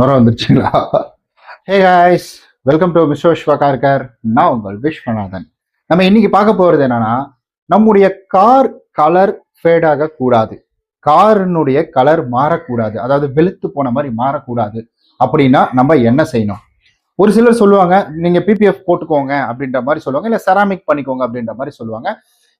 நுரம் வந்துருச்சுங்களா? ஹே ஹாய்ஸ் welcome to mister Viswa நான் உங்கள் விஸ்வநாதன். நம்ம இன்னைக்கு பார்க்க போகிறது என்னன்னா நம்முடைய கார் கலர் ஃபேடாக கூடாது காரினுடைய கலர் மாறக்கூடாது. அதாவது வெளுத்து போன மாதிரி மாறக்கூடாது. அப்படின்னா நம்ம என்ன செய்யணும்? ஒரு சிலர் சொல்லுவாங்க நீங்கள் பிபிஎஃப் போட்டுக்கோங்க அப்படின்ற மாதிரி சொல்லுவாங்க இல்லை செராமிக் பண்ணிக்கோங்க அப்படின்ற மாதிரி சொல்லுவாங்க.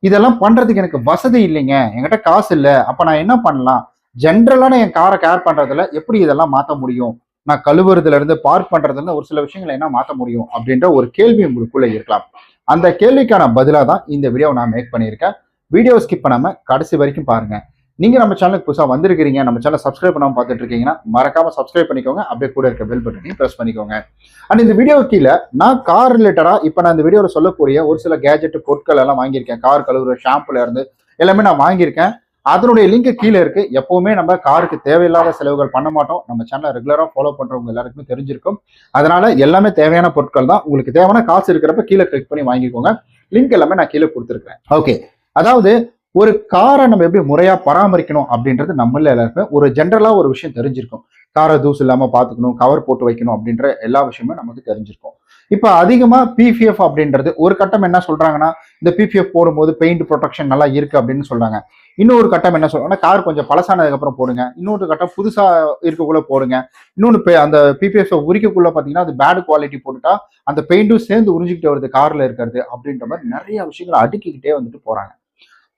இதெல்லாம் பண்ணுறதுக்கு எனக்கு வசதி இல்லைங்க. என்கிட்ட காசு இல்லை. அப்போ நான் என்ன பண்ணலாம்? ஜென்ரலான என் காரை கேர் பண்ணுறதுல எப்படி இதெல்லாம் மாற்ற முடியும்? நான் கழுவுறதுல இருந்து பார்க் பண்றதுல ஒரு சில விஷயங்களை என்ன மாற்ற முடியும் அப்படின்ற ஒரு கேள்வி உங்களுக்குள்ள இருக்கலாம். அந்த கேள்விக்கான பதிலாக தான் இந்த வீடியோவை நான் மேக் பண்ணியிருக்கேன். வீடியோ ஸ்கிப் பண்ணாம கடைசி வரைக்கும் பாருங்க. நீங்க நம்ம சேனலுக்கு புதுசாக வந்திருக்கிறீங்க நம்ம சேனல் சப்ஸ்கிரைப் பண்ணாமல் பார்த்துட்டு இருக்கீங்கன்னா மறக்காம சப்ஸ்கிரைப் பண்ணிக்கோங்க. அப்படியே கூட இருக்க பெல் பட்டனையும் ப்ரெஸ் பண்ணிக்கோங்க. அண்ட் இந்த வீடியோ கீழே நான் கார் ரிலேட்டடா இப்போ நான் இந்த வீடியோவில் சொல்லக்கூடிய ஒரு சில கேஜெட் பொருட்கள் எல்லாம் வாங்கியிருக்கேன். கார் கழுவுற ஷாம்புல இருந்து எல்லாமே நான் வாங்கியிருக்கேன். அதனுடைய லிங்க் கீழே இருக்கு. எப்பவுமே நம்ம காருக்கு தேவையில்லாத செலவுகள் பண்ண மாட்டோம். நம்ம சேனலை ரெகுலரா ஃபாலோ பண்றவங்க எல்லாருக்குமே தெரிஞ்சிருக்கும். அதனால எல்லாமே தேவையான பொருட்கள் தான். உங்களுக்கு தேவையான காசு இருக்கிறப்ப கீழே கிளிக் பண்ணி வாங்கிக்கோங்க. லிங்க் எல்லாமே நான் கீழே கொடுத்துருக்கேன் ஓகே அதாவது ஒரு காரை நம்ம எப்படி முறையா பராமரிக்கணும் அப்படின்றது நம்மள எல்லாருக்குமே ஒரு ஜென்ரலா ஒரு விஷயம் தெரிஞ்சிருக்கும். காரை தூசு இல்லாம பாத்துக்கணும் கவர் போட்டு வைக்கணும் அப்படின்ற எல்லா விஷயமும் நமக்கு தெரிஞ்சிருக்கும். இப்போ அதிகமாக பிபிஎஃப் அப்படின்றது ஒரு கட்டம் என்ன சொல்கிறாங்கன்னா இந்த பிபிஎஃப் போடும்போது பெயிண்ட் ப்ரொடெக்ஷன் நல்லா இருக்குது அப்படின்னு சொல்கிறாங்க இன்னொரு கட்டம் என்ன சொல்கிறாங்கன்னா கார் கொஞ்சம் பழசானதுக்கப்புறம் போடுங்க. இன்னொரு கட்டம் புதுசாக இருக்கக்குள்ளே போடுங்க. இன்னொன்று அந்த பிபிஎஃப் உரிக்கக்குள்ளே பார்த்தீங்கன்னா அது பேட் குவாலிட்டி போட்டுட்டா அந்த பெயிண்டும் சேர்ந்து உறிஞ்சிக்கிட்டு வருது காரில் இருக்கிறது அப்படின்ற மாதிரி நிறைய விஷயங்களை அடுக்கிக்கிட்டே வந்துட்டு போகிறாங்க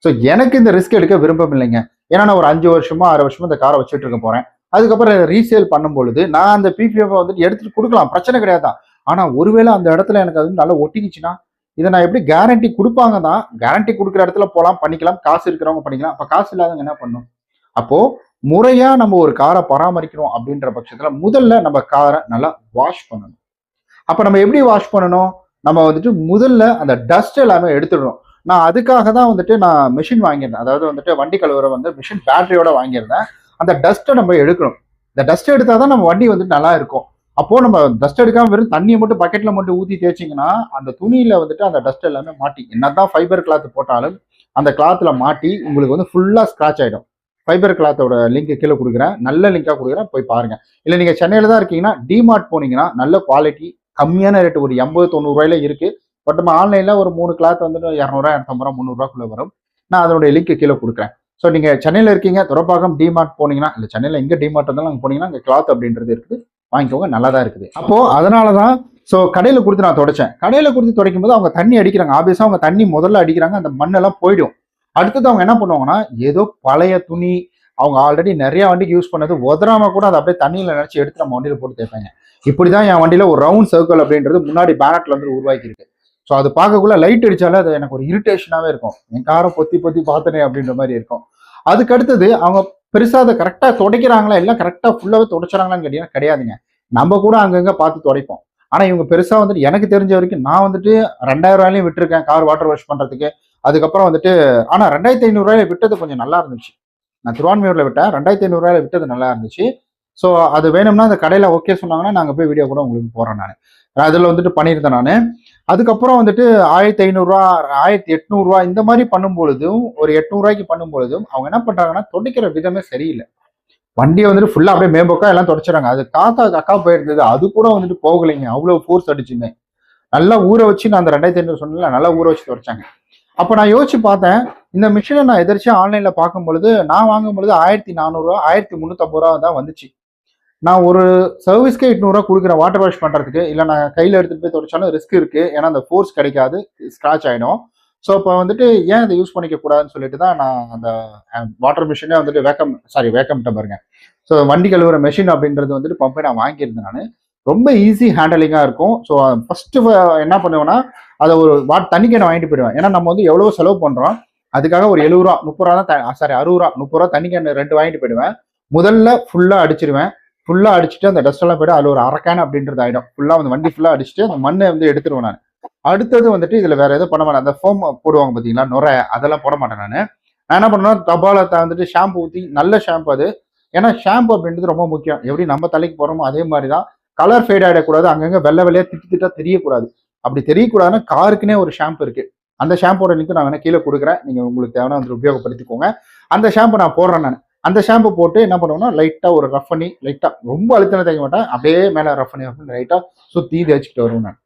ஸோ எனக்கு இந்த ரிஸ்க் எடுக்க விருப்பம் இல்லைங்க. ஏன்னா நான் ஒரு அஞ்சு வருஷமா ஆறு வருஷமா இந்த காரை வச்சுட்டு இருக்க போகிறேன் அதுக்கப்புறம் ரீசேல் பண்ணும் பொழுது நான் அந்த பிபிஎஃப் வந்துட்டு எடுத்துட்டு கொடுக்கலாம். பிரச்சனை கிடையாது? தான் ஆனால் ஒருவேளை அந்த இடத்துல எனக்கு அது நல்லா ஒட்டிக்கிச்சுன்னா இதை நான் எப்படி கேரண்டி கொடுப்பாங்க தான் கேரண்டி கொடுக்குற இடத்துல போகலாம் பண்ணிக்கலாம் காசு இருக்கிறவங்க பண்ணிக்கலாம். அப்போ காசு இல்லாதவங்க என்ன பண்ணும்? அப்போது முறையாக நம்ம ஒரு காரை பராமரிக்கணும் அப்படின்ற பட்சத்தில் முதல்ல நம்ம காரை நல்லா வாஷ் பண்ணணும். அப்போ நம்ம எப்படி வாஷ் பண்ணணும்? நம்ம வந்துட்டு முதல்ல அந்த டஸ்ட் எல்லாமே எடுத்துடணும். நான் அதுக்காக தான் வந்துட்டு நான் மிஷின் வாங்கியிருந்தேன். அதாவது வந்துட்டு வண்டி கழுவுற வந்து மிஷின் பேட்டரியோட வாங்கியிருந்தேன். அந்த டஸ்ட்டை நம்ம எடுக்கணும். இந்த டஸ்ட் எடுத்தால் தான் நம்ம வண்டி வந்துட்டு நல்லா இருக்கும். அப்போ நம்ம டஸ்ட் எடுக்காம வெறும் தண்ணியை மட்டும் பக்கெட்ல மட்டும் ஊற்றி தேய்ச்சிங்கன்னா அந்த துணியில வந்துட்டு அந்த டஸ்ட் எல்லாமே மாட்டி என்னதான் ஃபைபர் கிளாத் போட்டாலும் அந்த கிளாத்ல மாட்டி உங்களுக்கு வந்து ஃபுல்லா ஸ்க்ராச் ஆயிடும். ஃபைபர் கிளாத்தோட லிங்க் கீழே கொடுக்குறேன். நல்ல லிங்காக கொடுக்குறேன். போய் பாருங்க. இல்லை நீங்கள் சென்னையில் தான் இருக்கீங்கன்னா டிமார்ட் போனீங்கன்னா நல்ல குவாலிட்டி கம்மியான ரேட்டு ஒரு எண்பது தொண்ணூறுரூவாயில இருக்கு. பட் நம்ம ஆன்லைனில் ஒரு மூணு கிளாத் வந்துட்டு இரநூறுவா இரநூத்தம்பது ரூபா முந்நூறுவாக்குள்ள வரும். நான் அதனுடைய லிங்க் கீழே கொடுக்குறேன். ஸோ நீங்கள் சென்னையில் இருக்கீங்க துறப்பாக்கம் டிமார்ட் போனீங்கன்னா இல்லை சென்னையில் எங்கே டிமார்ட் இருந்தாலும் அங்கே போனீங்கன்னா அங்கே கிளாத் அப்படின்றது இருக்குது. வாங்கிக்கோங்க நல்லா தான் இருக்குது. அப்போ அதனால தான் ஸோ கடையில் கொடுத்து நான் தொடச்சேன். கடையில் கொடுத்து துடைக்கும் போது அவங்க தண்ணி அடிக்கிறாங்க. ஆப்வியஸாக அவங்க தண்ணி முதல்ல அடிக்கிறாங்க அந்த மண்ணெல்லாம் போயிடும். அடுத்தது அவங்க என்ன பண்ணுவாங்கன்னா ஏதோ பழைய துணி அவங்க ஆல்ரெடி நிறையா வண்டிக்கு யூஸ் பண்ணது உதறாம கூட அதை அப்படியே தண்ணியில் நினச்சி எடுத்து நம்ம வண்டியில் போட்டு தேய்ப்பாங்க. இப்படிதான் என் வண்டியில் ஒரு ரவுண்ட் சர்க்கிள் அப்படின்றது முன்னாடி பேனட்டில் வந்து உருவாக்கியிருக்கு ஸோ அது பார்க்கக்குள்ள லைட் அடித்தாலே அது எனக்கு ஒரு இரிட்டேஷனாகவே இருக்கும். என் காரை பொத்தி பொத்தி பார்த்தனே அப்படின்ற மாதிரி இருக்கும். அதுக்கு அடுத்தது அவங்க பெருசாக அதை கரெக்டாக துடைக்கிறாங்களா எல்லாம் கரெக்டாக ஃபுல்லாகவே துடைச்சாங்களான்னு கேட்டீங்கன்னா கிடையாதுங்க. நம்ம கூட அங்கங்கே பார்த்து துடைப்போம். ஆனால் இவங்க பெருசாக வந்துட்டு எனக்கு தெரிஞ்ச வரைக்கும் நான் வந்துட்டு ரெண்டாயிரம் ரூபாயிலையும் விட்டுருக்கேன் கார் வாட்டர் வாஷ் பண்ணுறதுக்கு அதுக்கப்புறம் வந்துட்டு ஆனால் ரெண்டாயிரத்தி ஐநூறுரூவாயில விட்டது கொஞ்சம் நல்லா இருந்துச்சு. நான் திருவான்மையூரில் விட்டேன். ரெண்டாயிரத்தி ஐநூறுரூவாயில விட்டது நல்லா இருந்துச்சு. ஸோ அது வேணும்னா அந்த கடையில் ஓகே சொன்னாங்கன்னா நாங்கள் போய் வீடியோ கூட உங்களுக்கு போகிறேன் நான் அதில் வந்துட்டு பண்ணியிருந்தேன் நான். அதுக்கப்புறம் வந்துட்டு ஆயிரத்தி ஐநூறுரூவா ஆயிரத்தி எட்நூறுரூவா இந்த மாதிரி பண்ணும்பொழுதும் ஒரு எட்நூறுரூவாய்க்கு பண்ணும் பொழுதும் அவங்க என்ன பண்ணுறாங்கன்னா துடைக்கிற விதமே சரியில்லை. வண்டியை வந்துட்டு ஃபுல்லாக அப்படியே மேம்போக்கா எல்லாம் தொடச்சிடறாங்க. அது காக்கா கக்கா போயிருந்தது. அது கூட வந்துட்டு போகலைங்க. அவ்வளோ ஃபோர்ஸ் அடிச்சுமே நல்லா ஊற வச்சு நான் அந்த ரெண்டாயிரத்தி ஐநூறு சொன்னல நல்லா ஊற வச்சு தொடச்சாங்க. அப்போ நான் யோசிச்சு பார்த்தேன் இந்த மிஷினை நான் எதிர்த்து ஆன்லைனில் பார்க்கும் பொழுது நான் வாங்கும் பொழுது ஆயிரத்தி நானூறுரூவா ஆயிரத்தி முந்நூற்றம்பது ரூபா தான் வந்துச்சு. நான் ஒரு சர்வீஸ்க்கே எட்நூறுரூவா கொடுக்குறேன் வாட்டர் வாஷ் பண்ணுறதுக்கு இல்லை நான் கையில் எடுத்துகிட்டு போய் தொடச்சாலும் ரிஸ்க் இருக்குது ஏன்னா அந்த ஃபோர்ஸ் கிடைக்காது ஸ்க்ராச் ஆகிடும் ஸோ இப்போ வந்துட்டு ஏன் இதை யூஸ் பண்ணிக்க கூடாதுன்னு சொல்லிட்டு தான் நான் அந்த வாட்டர் மிஷினே வந்துட்டு வேக்கம் சாரி வேக்கம் பாருங்க. ஸோ வண்டி கழுவுற மெஷின் அப்படின்றது வந்துட்டு பம்பை நான் வாங்கியிருந்தேன் நான். ரொம்ப ஈஸி ஹேண்டலிங்காக இருக்கும். ஸோ ஃபஸ்ட்டு என்ன பண்ணுவேன்னா அதை ஒரு வாட் தண்ணிக்கு நான் வாங்கிட்டு போயிடுவேன். ஏன்னா நம்ம வந்து எவ்வளோ செலவு பண்ணுறோம் அதுக்காக ஒரு எழுபது ரூபா முப்பது ரூபா தான் சாரி அறுபது ரூபா முப்பது ரூபா தண்ணி ரெண்டு வாங்கிட்டு போயிடுவேன். முதல்ல ஃபுல்லாக அடிச்சிருவேன். ஃபுல்லாக அடிச்சுட்டு அந்த டஸ்ட்டெல்லாம் போய்ட்டு அதில் ஒரு அரக்கான அப்படின்றது ஆகிடும் ஃபுல்லாக வந்து வண்டி ஃபுல்லாக அடிச்சுட்டு அந்த மண்ணை வந்து எடுத்துருவேன் நான். அடுத்தது வந்துட்டு இதில் வேற எதுவும் பண்ண மாட்டேன். அந்த ஃபோம் போடுவாங்க பார்த்தீங்களா நுரை அதெல்லாம் போட மாட்டேன் நான். நான் என்ன பண்ணுவேன் தபாலத்தை வந்துட்டு ஷாம்பு ஊற்றி நல்ல ஷாம்பு அது. ஏன்னா ஷாம்பு அப்படின்றது ரொம்ப முக்கியம். எப்படி நம்ம தலைக்கு போகிறோமோ அதே மாதிரி தான் கலர் ஃபேட் ஆகிடக்கூடாது அங்கங்கே வெள்ளை வெள்ளையாக திட்டு திட்டா தெரியக்கூடாது. அப்படி தெரியக்கூடாதுன்னா காருக்குனே ஒரு ஷாம்பு இருக்குது அந்த ஷாம்போட லிங்க் நான் வேணால் கீழே கொடுக்குறேன். நீங்கள் உங்களுக்கு தேவையான வந்து உபயோகப்படுத்திக்கோங்க. அந்த ஷாம்பு நான் போடுறேன் நான். அந்த ஷாம்பு போட்டு என்ன பண்ணுவோம்னா லைட்டாக ஒரு ரஃப் பண்ணி லைட்டாக ரொம்ப அழுத்தின தேய்க்க மாட்டேன். அப்படியே மேலே ரஃப் பண்ணி ரஃப் பண்ணி லைட்டாக சுற்றி தேய்ச்சிக்கிட்டு வருவேன் நான்.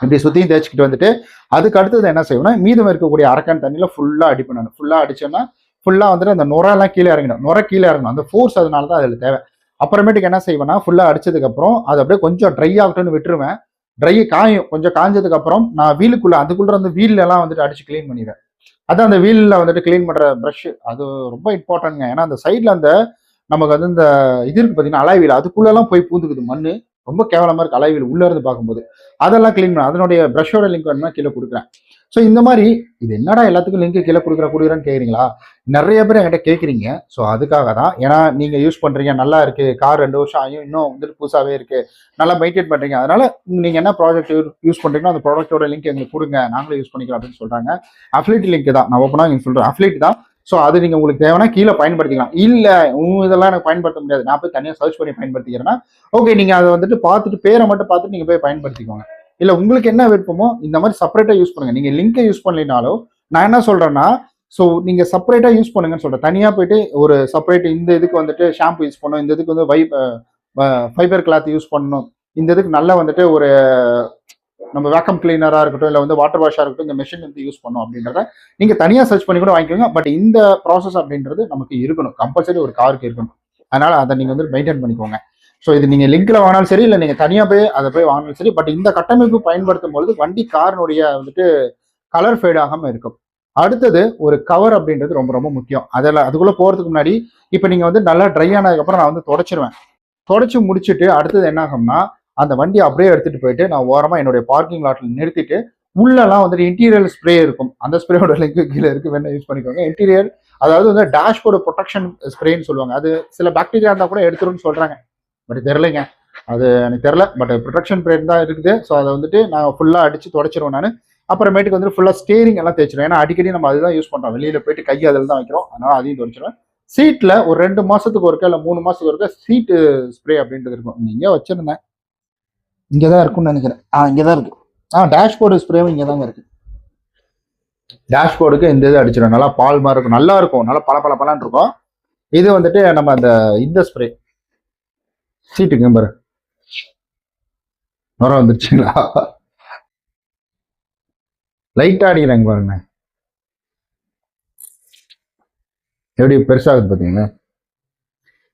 இப்படி சுற்றியும் தேய்ச்சிக்கிட்டு வந்துட்டு அதுக்கு அடுத்தது என்ன செய்வோம்னா மீதம் இருக்கக்கூடிய அரக்கான் தண்ணியில் ஃபுல்லாக அடிப்பேன் நான். ஃபுல்லாக அடிச்சோன்னா ஃபுல்லாக வந்துட்டு அந்த நுரெல்லாம் கீழே இறங்கிடும். நுர கீழே இறங்கணும். அந்த ஃபோர்ஸ் அதனால தான் அதில் தேவை. அப்புறமேட்டுக்கு என்ன செய்வேன்னா ஃபுல்லாக அடிச்சதுக்கப்புறம் அது அப்படியே கொஞ்சம் ட்ரை ஆகட்டும்னு விட்டுருவேன். ட்ரை காயும். கொஞ்சம் காஞ்சதுக்கப்புறம் நான் வீலுக்குள்ளே அதுக்குள்ளே வந்து வீலெலாம் வந்துட்டு அடிச்சு க்ளீன் பண்ணிடுவேன். அதான் அந்த வீலில் வந்துட்டு க்ளீன் பண்ணுற ப்ரஷ் அது ரொம்ப இம்பார்ட்டன்ட்ங்க ஏன்னா அந்த சைடில் அந்த நமக்கு வந்து இந்த இது இருக்குது பார்த்தீங்கன்னா அலாய்வீல் வீல். எல்லாம் போய் பூந்துக்குது மண் ரொம்ப கேவலமா இருக்கு அலாய்வீல் உள்ளே இருந்து பார்க்கும்போது. அதெல்லாம் க்ளீன் பண்ண அதனுடைய ப்ரஷோட லிங்க் வேணும்னா கீழே கொடுக்குறேன். ஸோ இந்த மாதிரி இது என்னடா எல்லாத்துக்கும் லிங்க் கீழே கொடுக்குற கொடுக்குறேன்னு கேட்குறீங்களா நிறைய பேர் என்கிட்ட கேட்குறீங்க ஸோ அதுக்காக தான். ஏன்னா நீங்கள் யூஸ் பண்ணுறீங்க நல்லா இருக்குது கார் ரெண்டு வருஷம் ஆகியும் இன்னும் வந்துட்டு புதுசாகவே இருக்குது நல்லா மெயின்டைன் பண்ணுறீங்க அதனால் நீங்கள் என்ன ப்ராஜெக்ட் யூஸ் பண்ணுறீங்களோ அந்த ப்ராடக்ட்டோட லிங்க் எங்களுக்கு கொடுங்க. நாங்களே யூஸ் பண்ணிக்கலாம் அப்படின்னு சொல்கிறாங்க அஃப்லேட் லிங்க் தான். நான் ஓப்பனாக நீங்கள் சொல்கிறேன் அஃப்லேட் தான். ஸோ அது நீங்கள் உங்களுக்கு தேவைன்னா கீழே பயன்படுத்திக்கலாம். இல்லை உங்கள் இதெல்லாம் எனக்கு பயன்படுத்த முடியாது. நான் போய் தனியாக சர்ச் பண்ணி பயன்படுத்திக்கிறேன்னா ஓகே நீங்கள் அதை வந்துட்டு பார்த்துட்டு பேரை மட்டும் பார்த்துட்டு நீங்கள் போய் பயன்படுத்திக்கோங்க. இல்லை உங்களுக்கு என்ன விருப்பமோ இந்த மாதிரி செப்பரேட்டாக யூஸ் பண்ணுங்க. நீங்கள் லிங்கை யூஸ் பண்ணலினாலும் நான் என்ன சொல்கிறேன்னா ஸோ நீங்கள் செப்பரேட்டாக யூஸ் பண்ணுங்கன்னு சொல்கிறேன் தனியாக போயிட்டு ஒரு செப்பரேட் இந்த இதுக்கு வந்துட்டு ஷாம்பு யூஸ் பண்ணணும் இந்த இதுக்கு வந்து வை ஃபைபர் கிளாத் யூஸ் பண்ணணும். இந்த இதுக்கு நல்லா வந்துட்டு ஒரு நம்ம வேக்கம் கிளீனராக இருக்கட்டும் இல்லை வந்து வாட்டர் வாஷாக இருக்கட்டும் இந்த மெஷின் வந்து யூஸ் பண்ணும் அப்படின்றத நீங்கள் தனியாக சர்ச் பண்ணி கூட வாங்கிக்கோங்க. பட் இந்த ப்ராசஸ் அப்படின்றது நமக்கு இருக்கணும். கம்பல்சரி ஒரு காருக்கு இருக்கணும். அதனால் அதை நீங்கள் வந்து மெயின்டைன் பண்ணிக்கோங்க. ஸோ இது நீங்கள் லிங்கில் வாங்கினாலும் சரி இல்லை நீங்கள் தனியாக போய் அதை போய் வாங்கினாலும் சரி பட் இந்த கட்டமைப்பு பயன்படுத்தும் பொழுது வண்டி காரினுடைய வந்துட்டு கலர் ஃபேட் இருக்கும். அடுத்தது ஒரு கவர் அப்படின்றது ரொம்ப ரொம்ப முக்கியம். அதில் அதுக்குள்ளே போகிறதுக்கு முன்னாடி இப்போ நீங்கள் வந்து நல்லா ட்ரை ஆனதுக்கப்புறம் நான் வந்து தொடச்சிருவேன். தொடச்சி முடிச்சுட்டு அடுத்தது என்ன ஆகும்னா அந்த வண்டி அப்படியே எடுத்துகிட்டு போயிட்டு நான் ஓரமாக என்னுடைய பார்க்கிங் லாட்டில் நிறுத்திட்டு உள்ளெல்லாம் வந்துட்டு இன்டீரியர் ஸ்ப்ரே இருக்கும். அந்த ஸ்ப்ரேயோட லிங்க் கீழே இருக்கு. வேணா யூஸ் பண்ணிக்கோங்க. இன்டீரியர் அதாவது வந்து டேஷ்போர்டு ப்ரொடெக்ஷன் ஸ்ப்ரேன்னு சொல்லுவாங்க. அது சில பாக்டீரியா இருந்தால் கூட எடுத்துருன்னு சொல்கிறாங்க பட் தெரிலங்க அது எனக்கு தெரில பட் ப்ரொடக்ஷன் ஸ்ப்ரே தான் இருக்குது. ஸோ அதை வந்துட்டு நான் ஃபுல்லாக அடித்து தொடச்சிருவேன் நான். அப்புறமேட்டுக்கு வந்து ஃபுல்லாக ஸ்டேரிங் எல்லாம் தேய்ச்சிருவேன். ஏன்னா அடிக்கடி நம்ம அதுதான் யூஸ் பண்ணுறோம் வெளியில் போயிட்டு கை அதில் தான் வைக்கிறோம். அதனால் அதையும் தொடச்சிருவேன். சீட்டில் ஒரு ரெண்டு மாதத்துக்கு ஒருக்கா இல்லை மூணு மாதத்துக்கு ஒருக்கா சீட்டு ஸ்ப்ரே அப்படின்றது இருக்கும். இங்கே வச்சிருந்தேன். இங்கே தான் இருக்கும்னு நினைக்கிறேன். ஆ இங்கே தான் இருக்குது ஆ டேஷ்போர்டு ஸ்ப்ரேவும் இங்கே தாங்க இருக்குது டேஷ்போர்டுக்கு இந்த இது அடிச்சிடும் நல்லா பால் மாதிரி இருக்கும். நல்லா இருக்கும். நல்லா பல பல பலன்னு இருக்கும். இது வந்துட்டு நம்ம அந்த இந்த ஸ்ப்ரே சீட்டுங்க பாரு. நுர வந்துருச்சுங்களா? லைட்டாக அடிக்கிறாங்க பாருங்க. எப்படி பெருசாகுது பார்த்தீங்கன்னா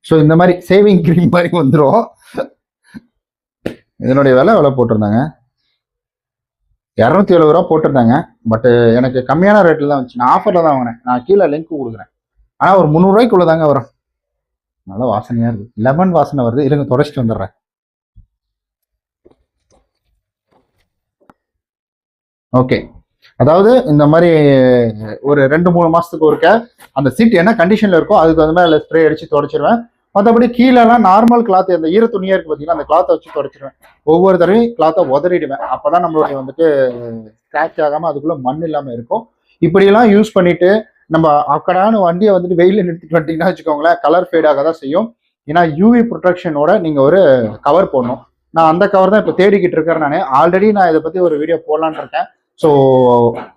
ஸோ இந்த மாதிரி சேவிங் கிரீம் மாதிரி வந்துடும் இதனுடைய விலை எவ்வளோ போட்டிருந்தாங்க. இரநூத்தி எழுபது ரூபா போட்டிருந்தாங்க. பட்டு எனக்கு கம்மியான ரேட்டில் தான் வந்துச்சு. நான் ஆஃபரில் தான் வாங்கினேன். நான் கீழே லிங்க் கொடுக்குறேன். ஆனால் ஒரு முந்நூறுரூவாய்க்குள்ள தாங்க வரும். நல்ல வாசனையாக இருக்குது லெமன் வாசனை வருது. இருங்க தொடச்சிட்டு வந்துடுறேன். ஓகே அதாவது இந்த மாதிரி ஒரு ரெண்டு மூணு மாசத்துக்கு ஒருக்க அந்த சீட் என்ன கண்டிஷன்ல இருக்கோ அதுக்கு தகுந்த மாதிரி ஸ்ப்ரே அடிச்சு தொடச்சிருவேன். மற்றபடி கீழெல்லாம் நார்மல் கிளாத் அந்த ஈர துணியா இருக்கு பார்த்தீங்கன்னா அந்த கிளாத்தை வச்சு தொடச்சிருவேன். ஒவ்வொரு தடவையும் கிளாத்தை உதறிடுவேன். அப்பதான் நம்மளுடைய வந்துட்டு ஸ்க்ராட்ச் ஆகாம அதுக்குள்ள மண் இல்லாம இருக்கும். இப்படியெல்லாம் யூஸ் பண்ணிட்டு நம்ம அக்கடான வண்டியை வந்துட்டு வெயிலில் நிறுத்திட்டு வந்துட்டீங்கன்னா வச்சுக்கோங்களேன் கலர் ஃபேடாக தான் செய்யும். ஏன்னா யூவி ப்ரொடெக்ஷனோட நீங்க ஒரு கவர் போடணும். நான் அந்த கவர் தான் இப்போ தேடிக்கிட்டு இருக்கேன் நான். ஆல்ரெடி நான் இதை பத்தி ஒரு வீடியோ போடலான்னு இருக்கேன். ஸோ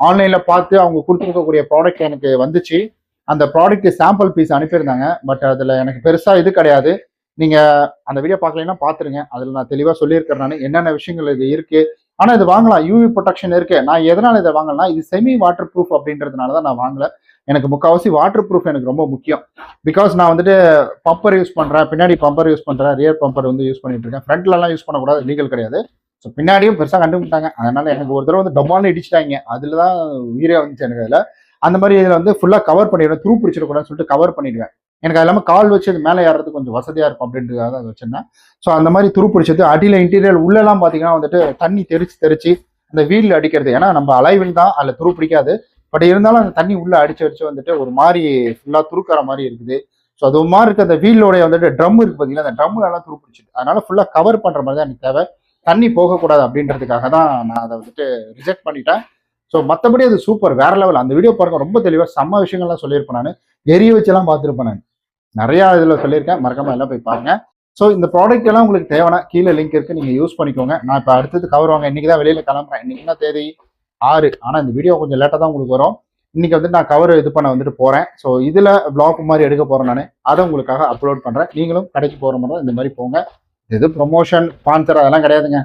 ஆன்லைன்ல பார்த்து அவங்க கொடுத்துருக்கக்கூடிய ப்ராடக்ட் எனக்கு வந்துச்சு. அந்த ப்ராடக்ட் சாம்பிள் பீஸ் அனுப்பியிருந்தாங்க. பட் அதுல எனக்கு பெருசா இது கிடையாது. நீங்க அந்த வீடியோ பார்க்கலைன்னா பாத்துருங்க அதுல நான் தெளிவா சொல்லியிருக்கேன் நான். என்னென்ன விஷயங்கள் இது இருக்கு? ஆனா இது வாங்கலாம். யூவி ப்ரொடெக்ஷன் இருக்கு. நான் எதனால இதை வாங்கலாம் இது செமி வாட்டர் ப்ரூஃப் அப்படின்றதுனால தான் நான் வாங்கல. எனக்கு முக்கால்வாசி வாட்டர் ப்ரூஃப் எனக்கு ரொம்ப முக்கியம். பிகாஸ் நான் வந்துட்டு பம்பர் யூஸ் பண்ணுறேன் பின்னாடி பம்பர் யூஸ் பண்ணுறேன் ரியர் பம்பர் வந்து யூஸ் பண்ணிட்டு இருக்கேன். ஃப்ரண்ட்லலாம் யூஸ் பண்ணக்கூடாது லீகல் கிடையாது. ஸோ பின்னாடியும் பெருசாக கண்டுபிட்டாங்க அதனால எனக்கு ஒரு தடவை வந்து டபால்னு இடிச்சிட்டாங்க. அதில் தான் உயிரே வந்துச்சு எனக்கு அதில். அந்த மாதிரி இதில் வந்து ஃபுல்லாக கவர் பண்ணிடுவேன். துரு பிடிச்சிடக்கூடாதுன்னு சொல்லிட்டு கவர் பண்ணிடுவேன். எனக்கு அது இல்லாமல் கால் வச்சு அது மேலே ஏறது கொஞ்சம் வசதியாக இருக்கும் அப்படின்றதுக்காக தான் அதை வச்சிருந்தேன். ஸோ அந்த மாதிரி துரு பிடிச்சது அடியில் இன்டீரியர் உள்ளெல்லாம் பார்த்தீங்கன்னா வந்துட்டு தண்ணி தெரிச்சு தெரிச்சு அந்த வீல் அடிக்கிறது. ஏன்னா நம்ம அலைவில் தான் அதில் துரு பிடிக்காது. பட் இருந்தாலும் அந்த தண்ணி உள்ள அடிச்சு அடிச்சு வந்துட்டு ஒரு மாதிரி ஃபுல்லாக துருக்கிற மாதிரி இருக்குது. ஸோ அது ஒரு மாதிரி இருக்க. அந்த வீலோடைய வந்துட்டு ட்ரம் இருக்கு பார்த்தீங்கன்னா அந்த ட்ரம்ல எல்லாம் அதனால ஃபுல்லாக கவர் பண்ற மாதிரி தான் எனக்கு தேவை. தண்ணி போகக்கூடாது அப்படின்றதுக்காக தான் நான் அதை வந்துட்டு ரிஜெக்ட் பண்ணிட்டேன். ஸோ மற்றபடி அது சூப்பர் வேற லெவல் அந்த வீடியோ பாருங்க ரொம்ப தெளிவாக செம்ம விஷயங்கள்லாம் சொல்லியிருப்பேன் நான். எரிய வச்செல்லாம் பார்த்துருப்பேன் நான். நிறையா இதில் சொல்லியிருக்கேன். மறக்காம எல்லாம் போய் பாருங்க. ஸோ இந்த ப்ராடக்ட் எல்லாம் உங்களுக்கு தேவைன்னா கீழே லிங்க் இருக்கு. நீங்க யூஸ் பண்ணிக்கோங்க. நான் இப்போ அடுத்தது கவர் வாங்க. இன்னைக்கு தான் வெளியில கிளம்புறேன். இன்னைக்கு என்ன தேதி ஆறு. ஆனால் இந்த வீடியோ கொஞ்சம் லேட்டாக தான் உங்களுக்கு வரும். இன்னைக்கு வந்து நான் கவர் இது பண்ண வந்துட்டு போகிறேன் ஸோ இதில் vlog மாதிரி எடுக்க போகிறேன் நான். அதை உங்களுக்காக அப்லோட் பண்ணுறேன் நீங்களும் கடைக்கு போகிற மாதிரி இந்த மாதிரி போங்க. இது ப்ரொமோஷன் ஸ்பான்சர் அதெல்லாம் கிடையாதுங்க.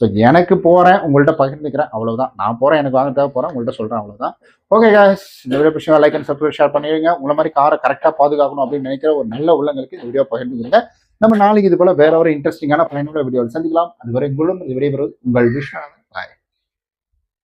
ஸோ எனக்கு போகிறேன் உங்கள்கிட்ட பகிர்ந்துக்கிறேன் அவ்வளோதான் நான் போகிறேன் எனக்கு வாங்க தேவை போகிறேன் உங்கள்கிட்ட சொல்கிறேன் அவ்வளோதான் ஓகே guys. இந்த வீடியோ பிடிச்சா லைக் அண்ட் சப்ஸ்கிரைப் ஷேர் பண்ணிடுங்க. உங்களை மாதிரி காரை கரெக்டாக பாதுகாக்கணும் அப்படின்னு நினைக்கிற ஒரு நல்ல உள்ளங்களுக்கு இந்த வீடியோ பகிர்ந்துக்கிறேங்க. நம்ம நாளைக்கு இது போல் வேற ஒரு இன்ட்ரெஸ்டிங்கான பயனுள்ள வீடியோவில் சந்திக்கலாம். அதுவரை உங்களும் இது விடைபெறுவது உங்கள் விஷயம்